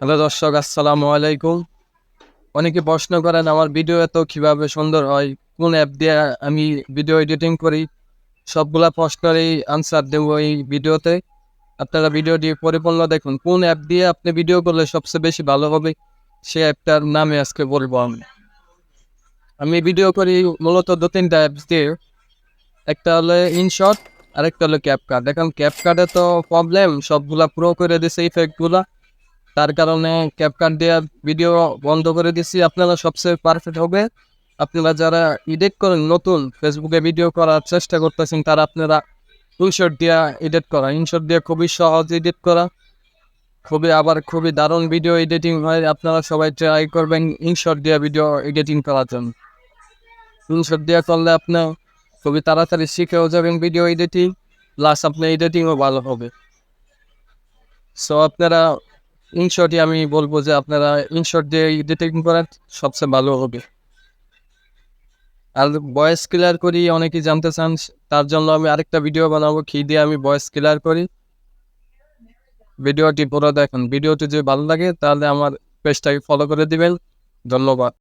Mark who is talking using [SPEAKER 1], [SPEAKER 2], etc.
[SPEAKER 1] Hello দর্শক, আসসালামু আলাইকুম। অনেকে প্রশ্ন করেন, আমার ভিডিও এত কীভাবে সুন্দর হয়? কোন অ্যাপ দিয়ে আমি ভিডিও এডিটিং করি? সবগুলা প্রশ্নেরই আনসার দেবো এই ভিডিওতে আপনারা ভিডিওটি পরিপূর্ণ দেখুন। কোন অ্যাপ দিয়ে আপনি ভিডিও করলে সবচেয়ে বেশি ভালো হবে? সে অ্যাপটার নামে আজকে বলব আমি। আমি ভিডিও করি মূলত দু তিনটা অ্যাপস দিয়ে। একটা হলো ইনশট আরেকটা হলো ক্যাপকার্ড এখন ক্যাপকার্ডে তো প্রবলেম সবগুলা প্রো করে দিছে ইফেক্টগুলা তার কারণে ক্যাপকাট দিয়ে ভিডিও বন্ধ করে দিছি। আপনারা সবচেয়ে পারফেক্ট হবে। আপনারা যারা এডিট করেন, নতুন ফেসবুকে ভিডিও করার চেষ্টা করতেছেন, তারা আপনারা ইনশট দিয়ে এডিট করা। ইনশট দিয়ে খুবই সহজ এডিট করা। খুবই আবার খুবই দারুণ ভিডিও এডিটিং হয়। আপনারা সবাই ট্রাই করবেন ইনশট দিয়ে ভিডিও এডিটিং করার জন্য। ইনশট দিয়ে করলে আপনার খুবই তাড়াতাড়ি শিখেও যাবেন ভিডিও এডিটিং প্লাস আপনার এডিটিংও ভালো হবে। সো আপনারা ইনশটই আমি বলব যে আপনারা ইনশট দিয়ে এডিটিং করার সবচেয়ে ভালো হবে। আর ভয়েস ক্লিয়ার করি, অনেকেই জানতে চান, তার জন্য আমি আরেকটা ভিডিও বানাবো, কি দিয়ে আমি ভয়েস ক্লিয়ার করি। ভিডিওটি পুরো দেখুন। ভিডিওটি যদি ভালো লাগে, তাহলে আমার পেজটাকে ফলো করে দিবেন। ধন্যবাদ।